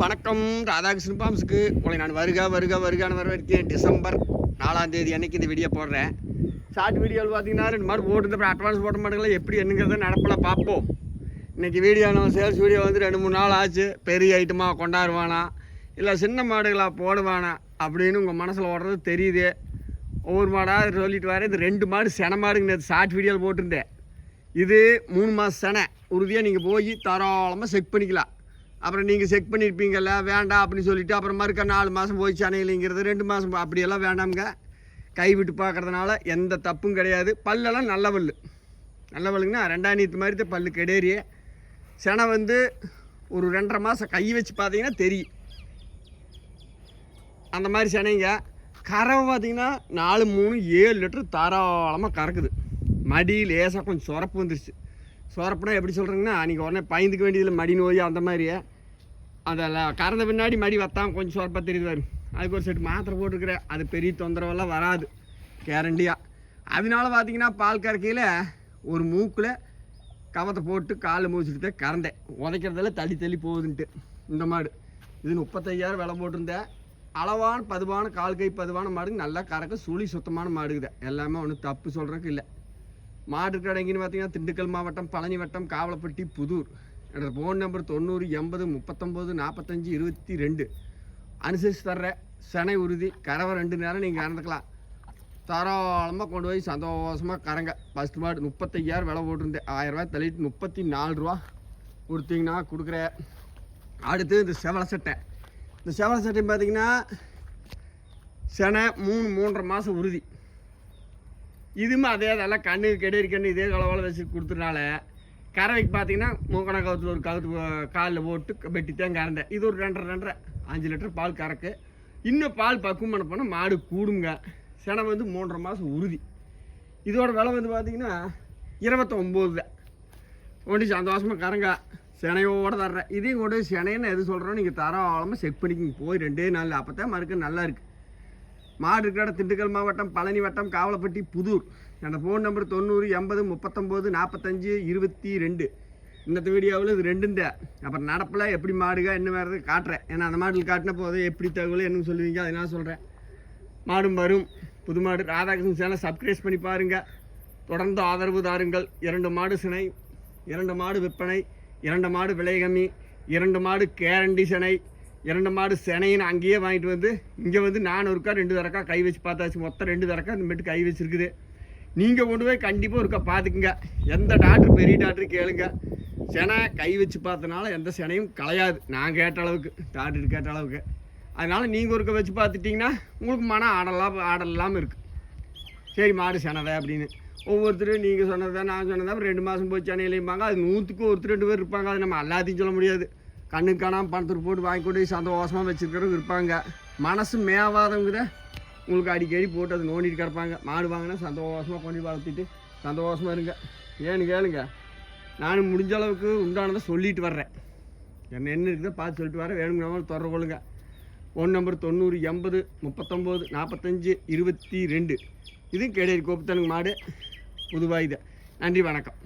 வணக்கம். ராதாகிருஷ்ணன் பாம்ஸுக்கு உங்களை நான் வருக வருக வருகான்னு வரவேற்கிறேன். டிசம்பர் நாலாம் தேதி அன்னைக்கு இந்த வீடியோ போடுறேன். ஷார்ட் வீடியோவில் பார்த்தீங்கன்னா ரெண்டு மாதிரி போட்டு அப்புறம் அட்வான்ஸ் போட்ட மாட்டேங்களா எப்படி என்னங்கிறத நடப்பில் பார்ப்போம். இன்றைக்கி வீடியோ நம்ம சேல்ஸ் வீடியோ வந்து ரெண்டு மூணு நாள் ஆச்சு. பெரிய ஐட்டமாக கொண்டாடுவானா இல்லை சின்ன மாடுகளாக போடுவானா அப்படின்னு உங்கள் மனசில் ஓடுறது தெரியுது. ஒவ்வொரு மாடாக சொல்லிட்டு வரேன். இது ரெண்டு மாடு சென மாடுங்க. நேற்று ஷார்ட் வீடியோவில் போட்டிருந்தேன். இது மூணு மாதம் செனை. உறுதியாக நீங்கள் போய் தாராளமாக செக் பண்ணிக்கலாம். அப்புறம் நீங்கள் செக் பண்ணியிருப்பீங்கல்ல வேண்டாம் அப்படின்னு சொல்லிட்டு அப்புறம் மறுக்க நாலு மாதம் போய் சென்னையிலங்கிறது ரெண்டு மாதம் அப்படியெல்லாம் வேண்டாமுங்க. கை விட்டு பார்க்கறதுனால எந்த தப்பும் கிடையாது. பல்லெல்லாம் நல்ல பல்லு. நல்ல பல்லுங்கன்னா ரெண்டாம் நீத்து மாதிரி தான் பல் கெடேறிய செனை வந்து ஒரு ரெண்டரை மாதம் கை வச்சு பார்த்தீங்கன்னா தெரியும். அந்த மாதிரி செனைங்க. கறவை பார்த்தீங்கன்னா நாலு மூணு ஏழு லிட்டர் தாராளமாக கறக்குது. மடி லேசாக கொஞ்சம் சுரப்பு வந்துருச்சு. சுரப்புனா எப்படி சொல்கிறீங்கன்னா அன்றைக்கி உடனே பயந்துக்க வேண்டியதில்லை. மடி நோய் அந்த மாதிரியே. அதெல்லாம் கறந்த பின்னாடி மடி வத்தான் கொஞ்சம் சொற்ப தெரியுது அதுக்கு ஒரு செட்டு மாத்திரை போட்டுருக்குறேன். அது பெரிய தொந்தரவெல்லாம் வராது. கேரண்டியாக அதனால பார்த்தீங்கன்னா பால் கறக்கையில் ஒரு மூக்கில் கவத்தை போட்டு காலில் மூச்சிட்டு தான் கறந்தேன். உதைக்கிறதால தள்ளி தள்ளி போகுதுன்ட்டு. இந்த மாடு. இது முப்பத்தையாயிரம் விலை போட்டிருந்தேன். அளவான பதுவான கால் கை பதுவான மாடுங்க. நல்லா கறக்க சுழி சுத்தமான மாடுக்குது எல்லாமே ஒன்றும் தப்பு சொல்கிறதுக்கு இல்லை. மாடு கடைங்கன்னு பார்த்தீங்கன்னா திண்டுக்கல் மாவட்டம் பழனி வட்டம் காவலப்பட்டி புதூர். எனது ஃபோன் நம்பர் தொண்ணூறு எண்பது முப்பத்தொம்போது நாற்பத்தஞ்சு இருபத்தி ரெண்டு. அனுசரித்து தர்றேன். செனை உறுதி. கறவை ரெண்டு நேரம் நீங்கள் கறந்துக்கலாம். தாராளமாக கொண்டு போய் சந்தோஷமாக கறங்க. ஃபஸ்ட் மாடு முப்பத்தையாயிரம் விலை போட்டிருந்தேன். ஆயிரரூவா தள்ளிட்டு முப்பத்தி நாலு ரூபா கொடுத்தீங்கன்னா கொடுக்குறேன். அடுத்து இந்த செவலை சட்டை. இந்த செவலை சட்டை பார்த்தீங்கன்னா செனை மூணு மூன்றரை மாதம் உறுதி. இதுவுமே அதே அதெல்லாம் கண்ணுக்கு கெடையிற கண்ணு இதே கலவால வச்சு கொடுத்துனால கறவைக்கு பார்த்தீங்கன்னா மூக்கணா கவுத்தில் ஒரு கவுத்து காலில் போட்டு வெட்டித்தான் கறந்தேன். இது ஒரு ரெண்டரை ரெண்டரை அஞ்சு லிட்டர் பால் கறக்கு. இன்னும் பால் பக்குவம் பண்ண போனால் மாடு கூடுங்க செனை வந்து மூன்றரை மாதம் உறுதி. இதோட விலை வந்து பார்த்தீங்கன்னா இருபத்தொம்போது. தான் ஒண்டி சந்தோஷமாக கறங்க. சினையோட தர்றேன். இதையும் கொண்டு சினைன்னு எது சொல்கிறோம் நீங்கள் தாராளமாக செக் பண்ணிக்கிங்க. போய் ரெண்டே நாள் அப்போ தான் மறுக்க நல்லா இருக்குது மாடு இருக்கிற திண்டுக்கல் மாவட்டம் பழனி வட்டம் காவலப்பட்டி புதூர். என்னோடய ஃபோன் நம்பர் தொண்ணூறு எண்பது முப்பத்தொம்போது நாற்பத்தஞ்சு இருபத்தி ரெண்டு. இந்த வீடியோவில் இது ரெண்டும் அப்புறம் நடப்பில் எப்படி மாடுக என்ன வேறு காட்டுறேன். ஏன்னா அந்த மாடல் காட்டின போது எப்படி தகவல் என்ன சொல்லுவீங்க அதனால சொல்கிறேன் மாடும் வரும். புது மாடு ராதாகிருஷ்ணன் சேனல் சப்ஸ்கிரைப் பண்ணி பாருங்கள் தொடர்ந்து ஆதரவு தாருங்கள். இரண்டு மாடு சினை இரண்டு மாடு விற்பனை இரண்டு மாடு விலை கம்மி இரண்டு மாடு கேரண்டி சினை இரண்டு மாடு சினைன்னு அங்கேயே வாங்கிட்டு வந்து இங்கே வந்து நான் ஒருக்கா ரெண்டு தரக்கா கை வச்சு பார்த்தாச்சு. மொத்தம் ரெண்டு தரக்கா இந்த மட்டும் கை வச்சுருக்குது. நீங்கள் கொண்டு போய் கண்டிப்பாக ஒருக்கா பார்த்துக்குங்க எந்த டாக்டர் பெரிய டாக்டர் கேளுங்க. செனை கை வச்சு பார்த்தனால எந்த சினையும் கலையாது நான் கேட்ட அளவுக்கு டாக்டர் கேட்ட அளவுக்கு. அதனால் நீங்கள் ஒருக்க வச்சு பார்த்துட்டிங்கன்னா உங்களுக்கு மன ஆடலாம் ஆடலாமல் இல்லாமல் இருக்குது சரி மாடு செனவை அப்படின்னு. ஒவ்வொருத்தரும் நீங்கள் சொன்னதை நான் சொன்னதை அப்புறம் ரெண்டு மாதம் போய் சென்னையிலையும்பாங்க. அது நூற்றுக்கு ஒருத்தர் ரெண்டு பேர் இருப்பாங்க. அது நம்ம எல்லாத்தையும் சொல்ல முடியாது. கண்ணுக்கு காணாமல் பணத்துக்கு போட்டு வாங்கி கொண்டு போய் சந்தோஷமாக வச்சுருக்கிறவங்க இருப்பாங்க. மனசு மேவாதவங்க தான். உங்களுக்கு அடிக்கடி போட்டு அது நோண்டிட்டு கிடப்பாங்க. மாடு வாங்கினா சந்தோஷமாக கொண்டு வளர்த்திட்டு சந்தோஷமாக இருங்க. ஏன்னு கேளுங்க. நானும் முடிஞ்ச அளவுக்கு உண்டானதை சொல்லிட்டு வர்றேன். என்ன என்ன இருக்குதோ பார்த்து சொல்லிட்டு வரேன். வேணுங்கிறவங்க தொடர்பு கொள்ளுங்க. ஃபோன் நம்பர் தொண்ணூறு எண்பது முப்பத்தொம்போது நாற்பத்தஞ்சு இருபத்தி ரெண்டு. இதுவும் கேடேரி கோப்புத்தனுங்க மாடு. புதுவாயுத நன்றி வணக்கம்.